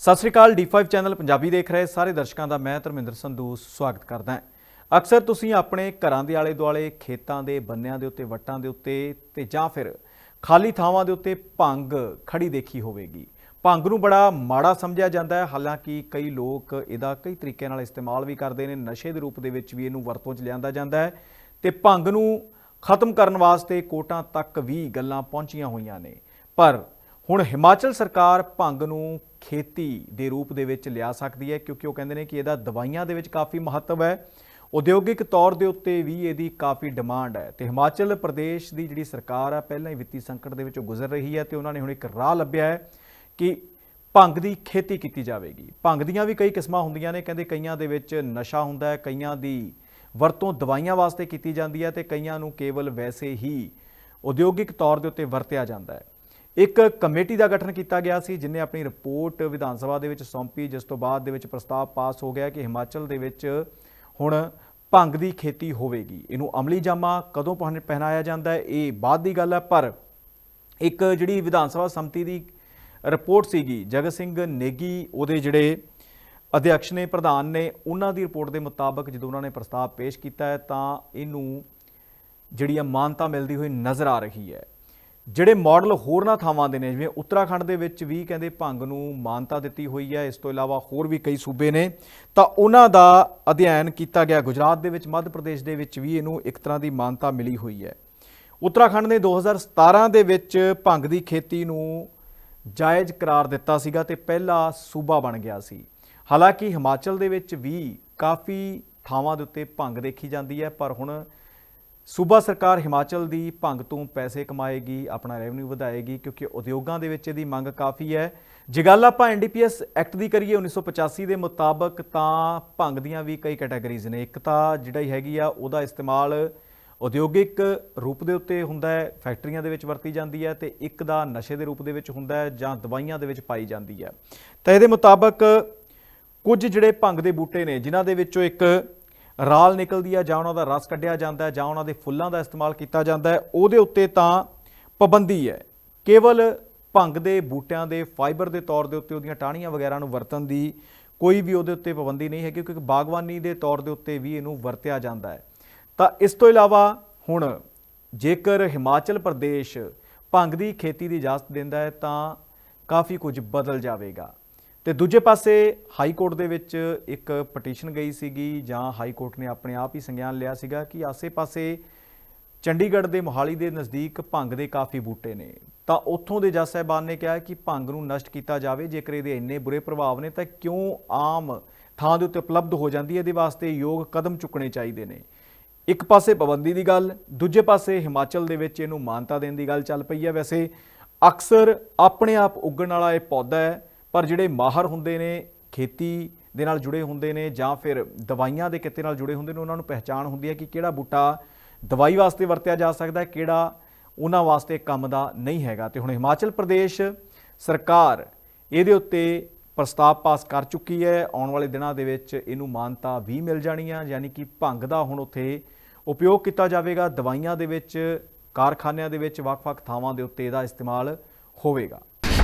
ਸਤਿ ਸ੍ਰੀ ਅਕਾਲ D5 channel Punjabi ਦੇਖ ਰਹੇ ਸਾਰੇ ਦਰਸ਼ਕਾਂ ਦਾ ਮੈਂ ਧਰਮਿੰਦਰ ਸੰਧੂ ਸਵਾਗਤ ਕਰਦਾ ਹਾਂ। ਅਕਸਰ ਤੁਸੀਂ ਆਪਣੇ ਘਰਾਂ ਦੇ ਆਲੇ ਦੁਆਲੇ ਖੇਤਾਂ ਦੇ ਬੰਨਿਆਂ ਦੇ ਉੱਤੇ, ਵੱਟਾਂ ਦੇ ਉੱਤੇ ਤੇ ਜਾਂ ਫਿਰ ਖਾਲੀ ਥਾਵਾਂ ਦੇ ਉੱਤੇ ਭੰਗ ਖੜੀ ਦੇਖੀ ਹੋਵੇਗੀ। ਭੰਗ ਨੂੰ ਬੜਾ ਮਾੜਾ ਸਮਝਿਆ ਜਾਂਦਾ ਹੈ। ਹਾਲਾਂਕਿ ਕਈ ਲੋਕ ਇਹਦਾ ਕਈ ਤਰੀਕੇ ਨਾਲ ਇਸਤੇਮਾਲ ਵੀ ਕਰਦੇ ਨੇ। ਨਸ਼ੇ ਦੇ ਰੂਪ ਦੇ ਵਿੱਚ ਵੀ ਇਹਨੂੰ ਵਰਤੋਂ 'ਚ ਲਿਆਂਦਾ ਜਾਂਦਾ ਹੈ ਤੇ ਭੰਗ ਨੂੰ ਖਤਮ ਕਰਨ ਵਾਸਤੇ ਕੋਟਾਂ ਤੱਕ ਵੀ ਗੱਲਾਂ ਪਹੁੰਚੀਆਂ ਹੋਈਆਂ ਨੇ। ਪਰ ਹੁਣ ਹਿਮਾਚਲ ਸਰਕਾਰ ਭੰਗ ਨੂੰ ਖੇਤੀ ਦੇ ਰੂਪ ਦੇ ਵਿੱਚ ਲਿਆ ਸਕਦੀ ਹੈ ਕਿਉਂਕਿ ਉਹ ਕਹਿੰਦੇ ਨੇ ਕਿ ਇਹਦਾ ਦਵਾਈਆਂ ਦੇ ਵਿੱਚ ਕਾਫੀ ਮਹੱਤਵ ਹੈ। ਉਦਯੋਗਿਕ ਤੌਰ ਦੇ ਉੱਤੇ ਵੀ ਇਹਦੀ ਕਾਫੀ ਡਿਮਾਂਡ ਹੈ ਤੇ ਹਿਮਾਚਲ ਪ੍ਰਦੇਸ਼ ਦੀ ਜਿਹੜੀ ਸਰਕਾਰ ਆ, ਪਹਿਲਾਂ ਹੀ ਵਿੱਤੀ ਸੰਕਟ ਦੇ ਵਿੱਚੋਂ ਗੁਜ਼ਰ ਰਹੀ ਹੈ ਤੇ ਉਹਨਾਂ ਨੇ ਹੁਣ ਇੱਕ ਰਾਹ ਲੱਭਿਆ ਹੈ ਕਿ ਭੰਗ ਦੀ ਖੇਤੀ ਕੀਤੀ ਜਾਵੇਗੀ। ਭੰਗ ਦੀਆਂ ਵੀ ਕਈ ਕਿਸਮਾਂ ਹੁੰਦੀਆਂ ਨੇ, ਕਹਿੰਦੇ ਕਈਆਂ ਦੇ ਵਿੱਚ ਨਸ਼ਾ ਹੁੰਦਾ ਹੈ, ਕਈਆਂ ਦੀ ਵਰਤੋਂ ਦਵਾਈਆਂ ਵਾਸਤੇ ਕੀਤੀ ਜਾਂਦੀ ਹੈ ਤੇ ਕਈਆਂ ਨੂੰ ਕੇਵਲ ਵੈਸੇ ਹੀ ਉਦਯੋਗਿਕ ਤੌਰ ਦੇ ਉੱਤੇ ਵਰਤਿਆ ਜਾਂਦਾ ਹੈ। ਇੱਕ ਕਮੇਟੀ ਦਾ ਗਠਨ ਕੀਤਾ ਗਿਆ ਸੀ, ਜਿਨੇ ਆਪਣੀ ਰਿਪੋਰਟ ਵਿਧਾਨ ਸਭਾ ਦੇ ਵਿੱਚ ਸੌਂਪੀ, ਜਿਸ ਤੋਂ ਬਾਅਦ ਦੇ ਵਿੱਚ ਪ੍ਰਸਤਾਵ ਪਾਸ ਹੋ ਗਿਆ ਕਿ ਹਿਮਾਚਲ ਦੇ ਵਿੱਚ ਹੁਣ ਭੰਗ ਦੀ ਖੇਤੀ ਹੋਵੇਗੀ। ਇਹਨੂੰ ਅਮਲੀ ਜਾਮਾ ਕਦੋਂ ਪਹਿਨ- ਪਹਿਨਾਇਆ ਜਾਂਦਾ ਹੈ, ਇਹ ਬਾਅਦ ਦੀ ਗੱਲ ਹੈ, ਪਰ ਇੱਕ ਜਿਹੜੀ ਵਿਧਾਨ ਸਭਾ ਸੰਮਤੀ ਦੀ ਰਿਪੋਰਟ ਸੀਗੀ, ਜਗਤ ਸਿੰਘ ਨੇਗੀ, ਉਹਦੇ ਜਿਹੜੇ ਅਧਿਅਕਸ਼ ਨੇ, ਪ੍ਰਧਾਨ ਨੇ, ਉਹਨਾਂ ਦੀ ਰਿਪੋਰਟ ਦੇ ਮੁਤਾਬਕ ਜਦੋਂ ਉਹਨਾਂ ਨੇ ਪ੍ਰਸਤਾਵ ਪੇਸ਼ ਕੀਤਾ ਹੈ, ਤਾਂ ਇਹਨੂੰ ਜਿਹੜੀ ਆ ਮਾਨਤਾ ਮਿਲਦੀ ਹੋਈ ਨਜ਼ਰ ਆ ਰਹੀ ਹੈ। ਜਿਹੜੇ ਮਾਡਲ ਹੋਰਨਾਂ ਥਾਵਾਂ ਦੇ ਨੇ, ਜਿਵੇਂ ਉੱਤਰਾਖੰਡ ਦੇ ਵਿੱਚ ਵੀ ਕਹਿੰਦੇ ਭੰਗ ਨੂੰ ਮਾਨਤਾ ਦਿੱਤੀ ਹੋਈ ਹੈ, ਇਸ ਤੋਂ ਇਲਾਵਾ ਹੋਰ ਵੀ ਕਈ ਸੂਬੇ ਨੇ, ਤਾਂ ਉਹਨਾਂ ਦਾ ਅਧਿਐਨ ਕੀਤਾ ਗਿਆ। ਗੁਜਰਾਤ ਦੇ ਵਿੱਚ, ਮੱਧ ਪ੍ਰਦੇਸ਼ ਦੇ ਵਿੱਚ ਵੀ ਇਹਨੂੰ ਇੱਕ ਤਰ੍ਹਾਂ ਦੀ ਮਾਨਤਾ ਮਿਲੀ ਹੋਈ ਹੈ। ਉੱਤਰਾਖੰਡ ਨੇ 2017 ਦੇ ਵਿੱਚ ਭੰਗ ਦੀ ਖੇਤੀ ਨੂੰ ਜਾਇਜ਼ ਕਰਾਰ ਦਿੱਤਾ ਸੀਗਾ ਤੇ ਪਹਿਲਾ ਸੂਬਾ ਬਣ ਗਿਆ ਸੀ। ਹਾਲਾਂਕਿ ਹਿਮਾਚਲ ਦੇ ਵਿੱਚ ਵੀ ਕਾਫੀ ਥਾਵਾਂ ਦੇ ਉੱਤੇ ਭੰਗ ਦੇਖੀ ਜਾਂਦੀ ਹੈ, ਪਰ ਹੁਣ ਸੂਬਾ ਸਰਕਾਰ ਹਿਮਾਚਲ ਦੀ ਭੰਗ ਤੋਂ ਪੈਸੇ ਕਮਾਏਗੀ, ਆਪਣਾ ਰੈਵਨਿਊ ਵਧਾਏਗੀ ਕਿਉਂਕਿ ਉਦਯੋਗਾਂ ਦੇ ਵਿੱਚ ਇਹਦੀ ਮੰਗ ਕਾਫੀ ਹੈ। ਜੇ ਗੱਲ ਆਪਾਂ ਐਨਡੀਪੀਐਸ ਐਕਟ ਦੀ ਕਰੀਏ 1985 ਦੇ ਮੁਤਾਬਕ ਤਾਂ ਭੰਗ ਦੀਆਂ ਵੀ ਕਈ ਕੈਟਾਗਰੀਜ਼ ਨੇ। ਇੱਕ ਤਾਂ ਜਿਹੜਾ ਹੀ ਹੈਗੀ ਆ, ਉਹਦਾ ਇਸਤੇਮਾਲ ਉਦਯੋਗਿਕ ਰੂਪ ਦੇ ਉੱਤੇ ਹੁੰਦਾ ਹੈ, ਫੈਕਟਰੀਆਂ ਦੇ ਵਿੱਚ ਵਰਤੀ ਜਾਂਦੀ ਹੈ ਤੇ ਇੱਕ ਦਾ ਨਸ਼ੇ ਦੇ ਰੂਪ ਦੇ ਵਿੱਚ ਹੁੰਦਾ ਹੈ ਜਾਂ ਦਵਾਈਆਂ ਦੇ ਵਿੱਚ ਪਾਈ ਜਾਂਦੀ ਹੈ। ਤਾਂ ਇਹਦੇ ਮੁਤਾਬਕ ਕੁਝ ਜਿਹੜੇ ਭੰਗ ਦੇ ਬੂਟੇ ਨੇ, ਜਿਨ੍ਹਾਂ ਦੇ ਵਿੱਚੋਂ ਇੱਕ ਰਾਲ ਨਿਕਲਦੀ ਹੈ ਜਾਂ ਉਹਨਾਂ ਦਾ ਰਸ ਕੱਢਿਆ ਜਾਂਦਾ ਹੈ ਜਾਂ ਉਹਨਾਂ ਦੇ ਫੁੱਲਾਂ ਦਾ ਇਸਤੇਮਾਲ ਕੀਤਾ ਜਾਂਦਾ ਹੈ, ਉਹਦੇ ਉੱਤੇ ਤਾਂ ਪਾਬੰਦੀ ਹੈ। ਕੇਵਲ ਭੰਗ ਦੇ ਬੂਟਿਆਂ ਦੇ ਫਾਈਬਰ ਦੇ ਤੌਰ ਦੇ ਉੱਤੇ ਉਹਦੀਆਂ ਟਾਹਣੀਆਂ ਵਗੈਰਾ ਨੂੰ ਵਰਤਣ ਦੀ ਕੋਈ ਵੀ ਉਹਦੇ ਉੱਤੇ ਪਾਬੰਦੀ ਨਹੀਂ ਹੈ ਕਿਉਂਕਿ ਬਾਗਬਾਨੀ ਦੇ ਤੌਰ ਦੇ ਉੱਤੇ ਵੀ ਇਹਨੂੰ ਵਰਤਿਆ ਜਾਂਦਾ ਹੈ। ਤਾਂ ਇਸ ਤੋਂ ਇਲਾਵਾ ਹੁਣ ਜੇਕਰ ਹਿਮਾਚਲ ਪ੍ਰਦੇਸ਼ ਭੰਗ ਦੀ ਖੇਤੀ ਦੀ ਇਜਾਜ਼ਤ ਦਿੰਦਾ ਹੈ, ਤਾਂ ਕਾਫੀ ਕੁਝ ਬਦਲ ਜਾਵੇਗਾ। ਤੇ ਦੂਜੇ ਪਾਸੇ ਹਾਈ ਕੋਰਟ ਦੇ ਵਿੱਚ ਇੱਕ ਪਟੀਸ਼ਨ ਗਈ ਸੀਗੀ, ਜਾਂ ਹਾਈ ਕੋਰਟ ਨੇ ਆਪਣੇ ਆਪ ਹੀ ਸੰਗਿਆਨ ਲਿਆ ਸੀਗਾ ਕਿ ਆਸੇ-ਪਾਸੇ ਚੰਡੀਗੜ੍ਹ ਦੇ ਮੋਹਾਲੀ ਦੇ ਨਜ਼ਦੀਕ ਭੰਗ ਦੇ ਕਾਫੀ ਬੂਟੇ ਨੇ। ਤਾਂ ਉੱਥੋਂ ਦੇ ਜੱਜ ਸਾਹਿਬਾਨ ਨੇ ਕਿਹਾ ਕਿ ਭੰਗ ਨੂੰ ਨਸ਼ਟ ਕੀਤਾ ਜਾਵੇ, ਜੇਕਰ ਇਹਦੇ ਇੰਨੇ ਬੁਰੇ ਪ੍ਰਭਾਵ ਨੇ ਤਾਂ ਕਿਉਂ ਆਮ ਥਾਂ ਦੇ ਉੱਤੇ ਉਪਲਬਧ ਹੋ ਜਾਂਦੀ ਹੈ? ਇਹਦੇ ਵਾਸਤੇ ਯੋਗ ਕਦਮ ਚੁੱਕਣੇ ਚਾਹੀਦੇ ਨੇ। ਇੱਕ ਪਾਸੇ ਪਾਬੰਦੀ ਦੀ ਗੱਲ, ਦੂਜੇ ਪਾਸੇ ਹਿਮਾਚਲ ਦੇ ਵਿੱਚ ਇਹਨੂੰ ਮਾਨਤਾ ਦੇਣ ਦੀ ਗੱਲ ਚੱਲ ਪਈ ਹੈ। ਵੈਸੇ ਅਕਸਰ ਆਪਣੇ ਆਪ ਉੱਗਣ ਵਾਲਾ ਇਹ ਪੌਦਾ ਹੈ ਪਰ ਜਿਹੜੇ ਮਾਹਰ ਹੁੰਦੇ ਨੇ, ਖੇਤੀ ਦੇ ਨਾਲ ਜੁੜੇ ਹੁੰਦੇ ਨੇ ਜਾਂ ਫਿਰ ਦਵਾਈਆਂ ਦੇ ਕਿੱਤੇ ਨਾਲ ਜੁੜੇ ਹੁੰਦੇ ਨੇ, ਉਹਨਾਂ ਨੂੰ ਪਹਿਚਾਣ ਹੁੰਦੀ ਹੈ ਕਿ ਕਿਹੜਾ ਬੂਟਾ ਦਵਾਈ ਵਾਸਤੇ ਵਰਤਿਆ ਜਾ ਸਕਦਾ ਹੈ, ਕਿਹੜਾ ਉਹਨਾਂ ਵਾਸਤੇ ਕੰਮ ਦਾ ਨਹੀਂ ਹੈਗਾ। ਤੇ ਹੁਣ ਹਿਮਾਚਲ ਪ੍ਰਦੇਸ਼ ਸਰਕਾਰ ਇਹਦੇ ਉੱਤੇ ਪ੍ਰਸਤਾਵ ਪਾਸ ਕਰ ਚੁੱਕੀ ਹੈ। ਆਉਣ ਵਾਲੇ ਦਿਨਾਂ ਦੇ ਵਿੱਚ ਇਹਨੂੰ ਮਾਨਤਾ ਵੀ ਮਿਲ ਜਾਣੀ ਆ, ਯਾਨੀ ਕਿ ਭੰਗ ਦਾ ਹੁਣ ਉੱਥੇ ਉਪਯੋਗ ਕੀਤਾ ਜਾਵੇਗਾ। ਦਵਾਈਆਂ ਦੇ ਵਿੱਚ, ਕਾਰਖਾਨਿਆਂ ਦੇ ਵਿੱਚ ਵੱਖ-ਵੱਖ ਥਾਵਾਂ ਦੇ ਉੱਤੇ ਇਹਦਾ ਇਸਤੇਮਾਲ ਹੋਵੇਗਾ।